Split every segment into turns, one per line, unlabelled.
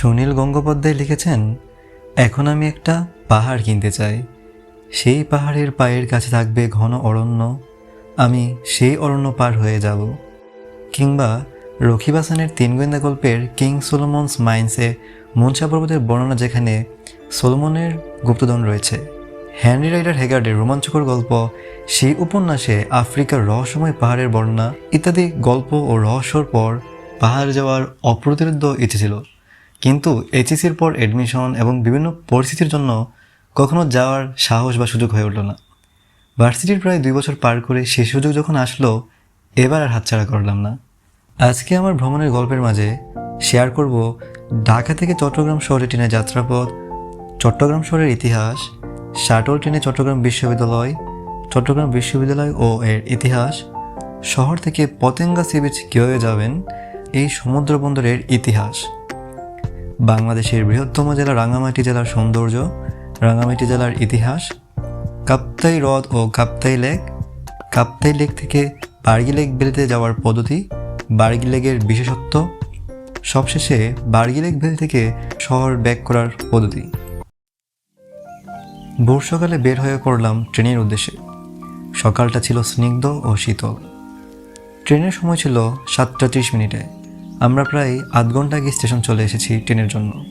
সুনীল গঙ্গোপাধ্যায় লিখেছেন, এখন আমি একটা পাহাড় কিনতে চাই। সেই পাহাড়ের পায়ের কাছে থাকবে ঘন অরণ্য। আমি সেই অরণ্য পার হয়ে যাব। কিংবা রকিব হাসানের তিন গোয়েন্দা গল্পের কিং সোলোমনস মাইন্সে মনসা পর্বতের বর্ণনা যেখানে সোলোমনের গুপ্তধন রয়েছে। হ্যানরি রাইডার হেগার্ডের রোমাঞ্চকর গল্প, সেই উপন্যাসে আফ্রিকার রহস্যময় পাহাড়ের বর্ণনা ইত্যাদি গল্প ও রহস্যর পর পাহাড় যাওয়ার অপ্রতিরোধ ইচ্ছে ছিল। কিন্তু এইচএসির পর অ্যাডমিশন এবং বিভিন্ন পরিস্থিতির জন্য কখনো যাওয়ার সাহস বা সুযোগ হয়ে উঠল না। ভার্সিটির প্রায় দুই বছর পার করে সে সুযোগ যখন আসলো, এবার আর হাতছাড়া করলাম না। আজকে আমার ভ্রমণের গল্পের মাঝে শেয়ার করব ঢাকা থেকে চট্টগ্রাম শহরে ট্রেনে যাত্রাপথ, চট্টগ্রাম শহরের ইতিহাস, শাটল ট্রেনে চট্টগ্রাম বিশ্ববিদ্যালয় চট্টগ্রাম বিশ্ববিদ্যালয় ও এর ইতিহাস, শহর থেকে পতেঙ্গা সি বিচ কীভাবে যাবেন, এই সমুদ্র বন্দরের ইতিহাস। বাংলাদেশের বৃহত্তম জেলা রাঙ্গামাটি জেলার সৌন্দর্য, রাঙ্গামাটি জেলার ইতিহাস, কাপ্তাই হ্রদ ও কাপ্তাই লেক। কাপ্তাই লেক থেকে বার্গি লেক ভ্যালিতে যাওয়ার পদ্ধতি, বার্গি লেকের বিশেষত্ব, সবশেষে বার্গি লেক ভ্যালি থেকে শহর ব্যাক করার পদ্ধতি। ভোর সকালে বের হয়ে পড়লাম ট্রেনের উদ্দেশ্যে। সকালটা ছিল স্নিগ্ধ ও শীতল। ট্রেনের সময় ছিল সাতটা ত্রিশ মিনিটে। আমরা প্রায় আধ ঘণ্টা আগে স্টেশন চলে এসেছি ট্রেনের জন্য।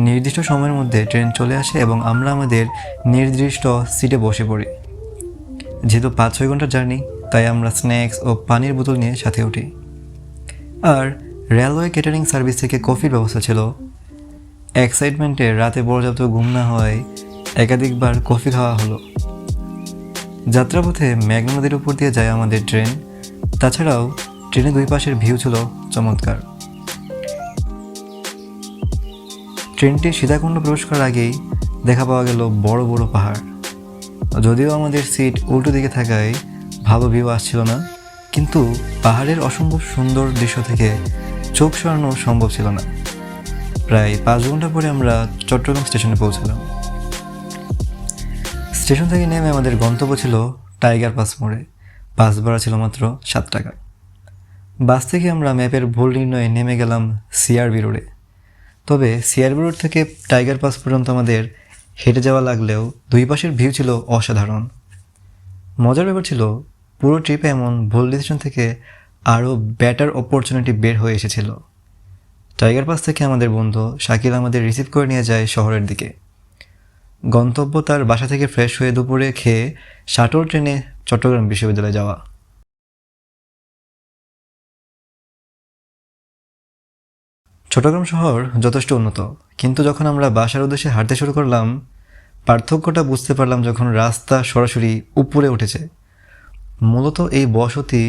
নির্দিষ্ট সময়ের মধ্যে ট্রেন চলে আসে এবং আমরা আমাদের নির্দিষ্ট সিটে বসে পড়ি। যেহেতু পাঁচ ছয় ঘণ্টার জার্নি, তাই আমরা স্ন্যাক্স ও পানির বোতল নিয়ে সাথে উঠি। আর রেলওয়ে ক্যাটারিং সার্ভিস থেকে কফির ব্যবস্থা ছিল। এক্সাইটমেন্টে রাতে পর্যাপ্ত ঘুম না হয় একাধিকবার কফি খাওয়া হলো। যাত্রাপথে মেঘনা নদীর উপর দিয়ে যায় আমাদের ট্রেন। তাছাড়াও ট্রেনের দুই পাশের ভিউ ছিল চমৎকার। ট্রেনটি সীতাকুণ্ড প্রবেশ করার আগেই দেখা পাওয়া গেল বড় বড় পাহাড়। যদিও আমাদের সিট উল্টো দিকে থাকায় ভালো ভিউ আসছিল না, কিন্তু পাহাড়ের অসম্ভব সুন্দর দৃশ্য থেকে চোখ সরানো সম্ভব ছিল না। প্রায় পাঁচ ঘণ্টা পরে আমরা চট্টগ্রাম স্টেশনে পৌঁছালাম। স্টেশন থেকে নেমে আমাদের গন্তব্য ছিল টাইগার পাস মোড়ে। বাস ভাড়া ছিল মাত্র সাত টাকা। বাস থেকে আমরা ম্যাপের ভুল নির্ণয়ে নেমে গেলাম সিআরবি রোডে। তবে সিআরবি রোড থেকে টাইগার পাস পর্যন্ত আমাদের হেঁটে যাওয়া লাগলেও দুই পাশের ভিউ ছিল অসাধারণ। মজার ব্যাপার ছিল, পুরো ট্রিপে এমন ভুল ডিসিশন থেকে আরও বেটার অপরচুনিটি বের হয়ে এসেছিল। টাইগার পাস থেকে আমাদের বন্ধু শাকিল আমাদের রিসিভ করে নিয়ে যায় শহরের দিকে। গন্তব্য তার বাসা থেকে ফ্রেশ হয়ে দুপুরে খেয়ে শাটল ট্রেনে চট্টগ্রাম বিশ্ববিদ্যালয়ে যাওয়া। চট্টগ্রাম শহর যথেষ্ট উন্নত, কিন্তু যখন আমরা বাসার উদ্দেশ্যে হাঁটতে শুরু করলাম, পার্থক্যটা বুঝতে পারলাম যখন রাস্তা সরাসরি উপরে উঠেছে। মূলত এই বসতি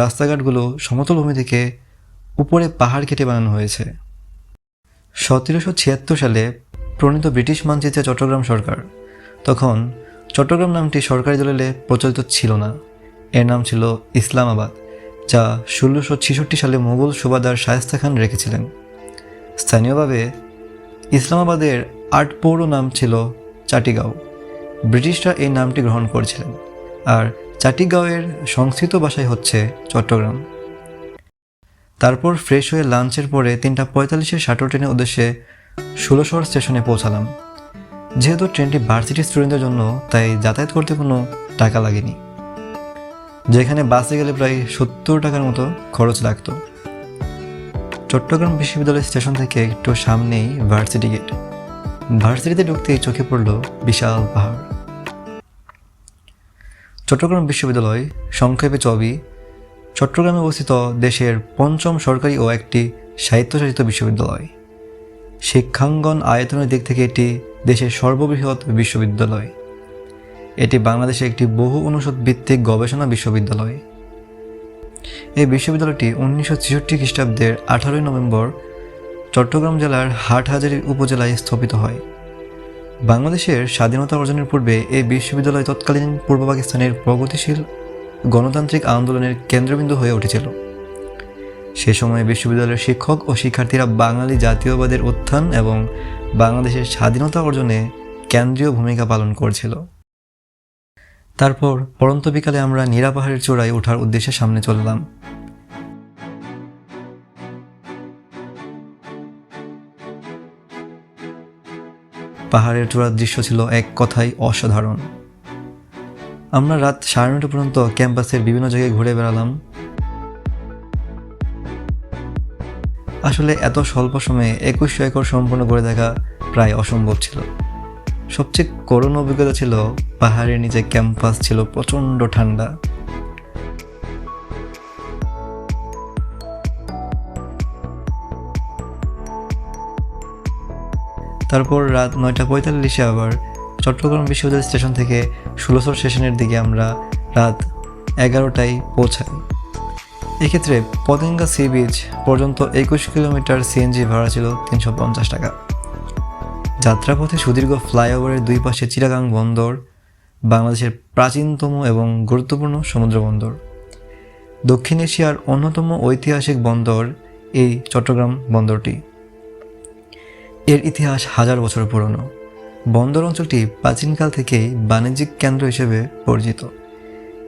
রাস্তাঘাটগুলো সমতল ভূমি থেকে উপরে পাহাড় কেটে বানানো হয়েছে। সতেরোশো ছিয়াত্তর সালে প্রণীত ব্রিটিশ মানচিত্রে চট্টগ্রাম সরকার, তখন চট্টগ্রাম নামটি সরকারি দলিলে প্রচলিত ছিল না। এর নাম ছিল ইসলামাবাদ, যা ষোলোশো ছেষট্টি সালে মুঘল সুবাদার শায়েস্তা খান রেখেছিলেন। স্থানীয়ভাবে ইসলামাবাদের আট পৌর নাম ছিল চাটিগাঁও। ব্রিটিশরা এই নামটি গ্রহণ করেছিলেন। আর চাটিগাঁওয়ের সংস্কৃত ভাষায় হচ্ছে চট্টগ্রাম। তারপর ফ্রেশ হয়ে লাঞ্চের পরে তিনটা পঁয়তাল্লিশের শাটল ট্রেনের উদ্দেশ্যে ষোলোশহর স্টেশনে পৌঁছালাম। যেহেতু ট্রেনটি ভার্সিটি স্টুডেন্টদের জন্য, তাই যাতায়াত করতে কোনো টাকা লাগেনি। যেখানে বাসে গেলে প্রায় সত্তর টাকার মতো খরচ লাগতো। চট্টগ্রাম বিশ্ববিদ্যালয় স্টেশন থেকে একটু সামনেই ভার্সিটি গেট। ভার্সিটিতে ঢুকতেই চোখে পড়ল বিশাল পাহাড়। চট্টগ্রাম বিশ্ববিদ্যালয় সংক্ষেপে চবি চট্টগ্রামে অবস্থিত দেশের পঞ্চম সরকারি ও একটি স্বায়ত্তশাসিত বিশ্ববিদ্যালয়। শিক্ষাঙ্গন আয়তনের দিক থেকে এটি দেশের সর্ববৃহৎ বিশ্ববিদ্যালয়। এটি বাংলাদেশে একটি বহু অনুষদ ভিত্তিক গবেষণা বিশ্ববিদ্যালয়। এই বিশ্ববিদ্যালয়টি উনিশশো ছেষট্টি খ্রিস্টাব্দের আঠারোই নভেম্বর চট্টগ্রাম জেলার হাটহাজারী উপজেলায় স্থাপিত হয়। বাংলাদেশের স্বাধীনতা অর্জনের পূর্বে এই বিশ্ববিদ্যালয় তৎকালীন পূর্ব পাকিস্তানের প্রগতিশীল, গণতান্ত্রিক আন্দোলনের কেন্দ্রবিন্দু হয়ে উঠেছিল। সে সময় বিশ্ববিদ্যালয়ের শিক্ষক ও শিক্ষার্থীরা বাঙালি জাতীয়বাদের উত্থান এবং বাংলাদেশের স্বাধীনতা অর্জনে কেন্দ্রীয় ভূমিকা পালন করছিল। তারপর পরন্ত বিকালে আমরা নীরা পাহাড়ের চূড়ায় ওঠার উদ্দেশ্যে সামনে চললাম। পাহাড়ের চূড়ার দৃশ্য ছিল এক কথাই অসাধারণ। আমরা রাত সাড়ে নটা পর্যন্ত ক্যাম্পাসের বিভিন্ন জায়গায় ঘুরে বেড়ালাম। আসলে এত স্বল্প সময়ে একুশশো একর সম্পূর্ণ করে দেখা প্রায় অসম্ভব ছিল। সবচেয়ে করুণ অভিজ্ঞতা ছিল পাহাড়ের নিচে ক্যাম্পাস ছিল প্রচণ্ড ঠান্ডা। তারপর রাত নয়টা পঁয়তাল্লিশে আবার চট্টগ্রাম বিশ্ববিদ্যালয় স্টেশন থেকে ষোলোশো স্টেশনের দিকে আমরা রাত এগারোটায় পৌঁছাই। এক্ষেত্রে পতেঙ্গা সি বিচ পর্যন্ত একুশ কিলোমিটার সিএনজি ভাড়া ছিল তিনশো পঞ্চাশ টাকা। যাত্রাপথে সুদীর্ঘ ফ্লাইওভারের দুই পাশে চিরাগাং বন্দর, বাংলাদেশের প্রাচীনতম এবং গুরুত্বপূর্ণ সমুদ্র বন্দর। দক্ষিণ এশিয়ার অন্যতম ঐতিহাসিক বন্দর এই চট্টগ্রাম বন্দরটি। এর ইতিহাস হাজার বছর পুরনো। বন্দর অঞ্চলটি প্রাচীনকাল থেকেই বাণিজ্যিক কেন্দ্র হিসেবে পরিচিত।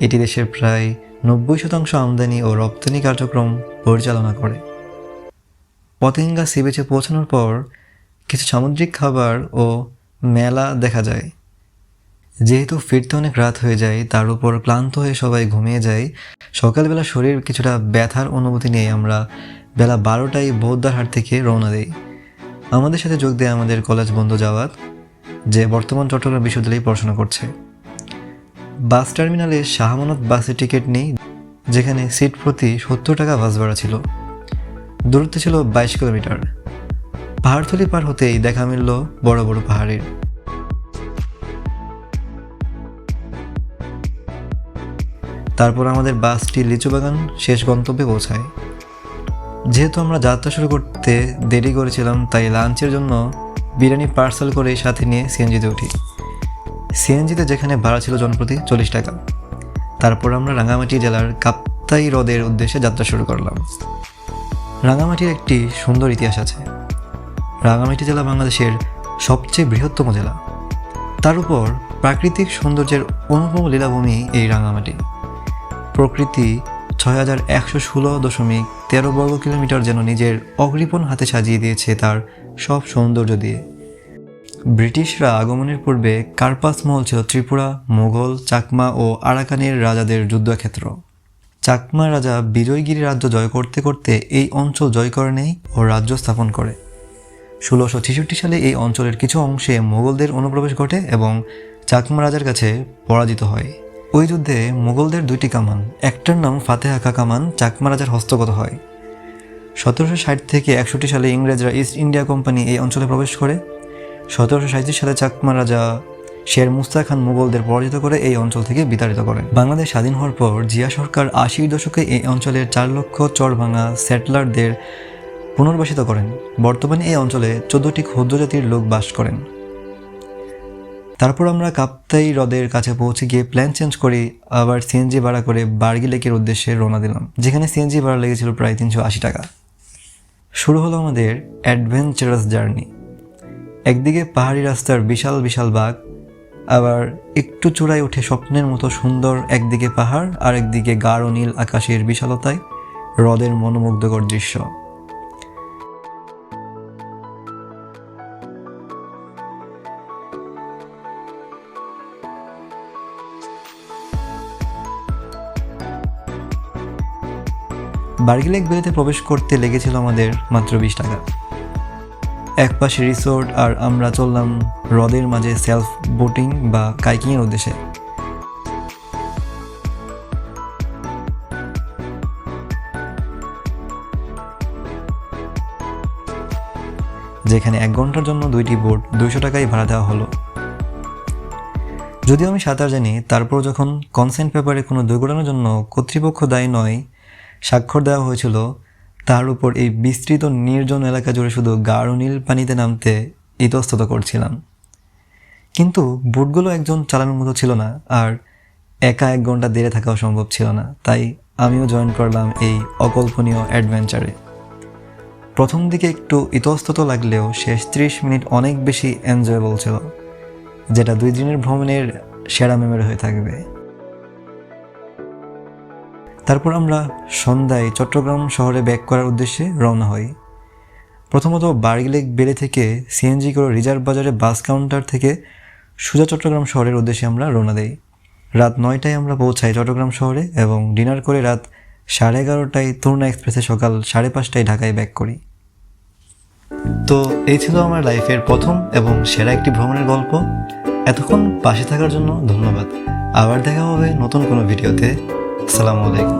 এটি দেশের প্রায় নব্বই শতাংশ আমদানি ও রপ্তানি কার্যক্রম পরিচালনা করে। পতেঙ্গা সিবিচে পৌঁছানোর পর কিছু সামুদ্রিক খাবার ও মেলা দেখা যায়। যেহেতু ফিরতে অনেক রাত হয়ে যায়, তার উপর ক্লান্ত হয়ে সবাই ঘুমিয়ে যায়। সকালবেলা শরীর কিছুটা ব্যথার অনুভূতি নিয়ে আমরা বেলা বারোটায় বৌদ্ধারহাট থেকে রওনা দিই। আমাদের সাথে যোগ দেয় আমাদের কলেজ বন্ধু জাওয়াত, যে বর্তমান চট্টগ্রাম বিশ্ববিদ্যালয়ে পড়াশোনা করছে। বাস টার্মিনালে শাহমানত বাসের টিকিট নেই, যেখানে সিট প্রতি সত্তর টাকা বাস ভাড়া ছিল। দূরত্ব ছিল বাইশ কিলোমিটার। পাহাড়তলি পার হতেই দেখা মিলল বড় বড় পাহাড়ের। তারপর আমাদের বাসটি লিচু বাগান শেষ গন্তব্যে পৌঁছায়। যেহেতু আমরা যাত্রা শুরু করতে দেরি করেছিলাম, তাই লাঞ্চের জন্য বিরিয়ানি পার্সেল করে সাথে নিয়ে সিএনজিতে উঠি। সিএনজিতে যেখানে ভাড়া ছিল জনপ্রতি চল্লিশ টাকা। তারপর আমরা রাঙামাটি জেলার কাপ্তাই হ্রদের উদ্দেশ্যে যাত্রা শুরু করলাম। রাঙামাটির একটি সুন্দর ইতিহাস আছে। রাঙামাটি জেলা বাংলাদেশের সবচেয়ে বৃহত্তম জেলা। তার উপর প্রাকৃতিক সৌন্দর্যের অনুপম লীলাভূমি এই রাঙামাটি। প্রকৃতি ছয় হাজার একশো ষোলো দশমিক তেরো বর্গ কিলোমিটার যেন নিজের অগ্রিপণ হাতে সাজিয়ে দিয়েছে তার সব সৌন্দর্য দিয়ে। ব্রিটিশরা আগমনের পূর্বে কার্পাস মহল ছিল ত্রিপুরা, মোগল, চাকমা ও আরাকানের রাজাদের যুদ্ধক্ষেত্র। চাকমা রাজা বিজয়গিরি রাজ্য জয় করতে করতে এই অঞ্চল জয় করে নেয় ও রাজ্য স্থাপন করে। ষোলোশো ছেষট্টি সালে এই অঞ্চলের কিছু অংশে মোগলদের অনুপ্রবেশ ঘটে এবং চাকমা রাজার কাছে পরাজিত হয়। ওই যুদ্ধে মোগলদের দুইটি কামান, একটার নাম ফাতেহাকা কামান, চাকমা রাজার হস্তগত হয়। সতেরোশো ষাট থেকে একষট্টি সালে ইংরেজরা ইস্ট ইন্ডিয়া কোম্পানি এই অঞ্চলে প্রবেশ করে। সতেরোশো সাঁত্রিশ সালে চাকমা রাজা শের মুস্তা খান মুঘলদের পরাজিত করে এই অঞ্চল থেকে বিতাড়িত করেন। বাংলাদেশ স্বাধীন হওয়ার পর জিয়া সরকার আশির দশকে এই অঞ্চলের চার লক্ষ চরভাঙা সেটলারদের পুনর্বাসিত করেন। বর্তমানে এই অঞ্চলে চোদ্দটি ক্ষুদ্র জাতির লোক বাস করেন। তারপর আমরা কাপ্তাই হ্রদের কাছে পৌঁছে গিয়ে প্ল্যান চেঞ্জ করে আবার সিএনজি ভাড়া করে বার্গি লেকের উদ্দেশ্যে রওনা দিলাম, যেখানে সিএনজি ভাড়া লেগেছিল প্রায় তিনশো আশি টাকা। শুরু হলো আমাদের অ্যাডভেঞ্চারাস জার্নি একদিকে পাহাড়ি রাস্তার বিশাল বিশাল বাঘ, আবার একটু চূড়ায় উঠে স্বপ্নের মতো সুন্দর একদিকে পাহাড় আর একদিকে গাঢ় নীল আকাশের বিশালতায় হ্রদের মনোমুগ্ধকর দৃশ্য। বার্গি লেক বেলিতে প্রবেশ করতে লেগেছিল আমাদের মাত্র বিশ টাকা। এক পাশে রিসোর্ট আর আমরা চললাম হ্রদের মাঝে সেলফ বোটিং বা কাইকিংয়ের উদ্দেশ্যে। যেখানে এক ঘণ্টার জন্য দুইটি বোট দুইশো টাকায় ভাড়া দেওয়া হলো। যদিও আমি সাঁতার জানি তারপর যখন কনসেন্ট পেপারে কোনো দুর্ঘটনার জন্য কর্তৃপক্ষ দায়ী নয় স্বাক্ষর দেওয়া হয়েছিল, তার উপর এই বিস্তৃত নির্জন এলাকা জুড়ে শুধু গাঢ় নীল পানিতে নামতে ইতস্তত করছিলাম। কিন্তু বুটগুলো একজন চালানোর মতো ছিল না, আর একা এক ঘণ্টা দেরে থাকাও সম্ভব ছিল না, তাই আমিও জয়েন করলাম এই অকল্পনীয় অ্যাডভেঞ্চারে। প্রথম দিকে একটু ইতস্তত লাগলেও শেষ ত্রিশ মিনিট অনেক বেশি এনজয়েবল ছিল, যেটা দুই দিনের ভ্রমণের সেরা মেমোরি হয়ে থাকবে। তারপর আমরা সন্ধ্যায় চট্টগ্রাম শহরে ব্যাক করার উদ্দেশ্যে রওনা হই। প্রথমত বার্গলেক বেলে থেকে সিএনজি করে রিজার্ভ বাজারে বাস কাউন্টার থেকে সুজা চট্টগ্রাম শহরের উদ্দেশ্যে আমরা রওনা দেই। রাত নয়টায় আমরা পৌঁছাই চট্টগ্রাম শহরে এবং ডিনার করে রাত সাড়ে এগারোটায় তরুণা এক্সপ্রেসে সকাল সাড়ে পাঁচটায় ঢাকায় ব্যাক করি। তো এই ছিল আমার লাইফের প্রথম এবং সেরা একটি ভ্রমণের গল্প। এতক্ষণ পাশে থাকার জন্য ধন্যবাদ। আবার দেখা হবে নতুন কোনো ভিডিওতে। আসসালামু আলাইকুম।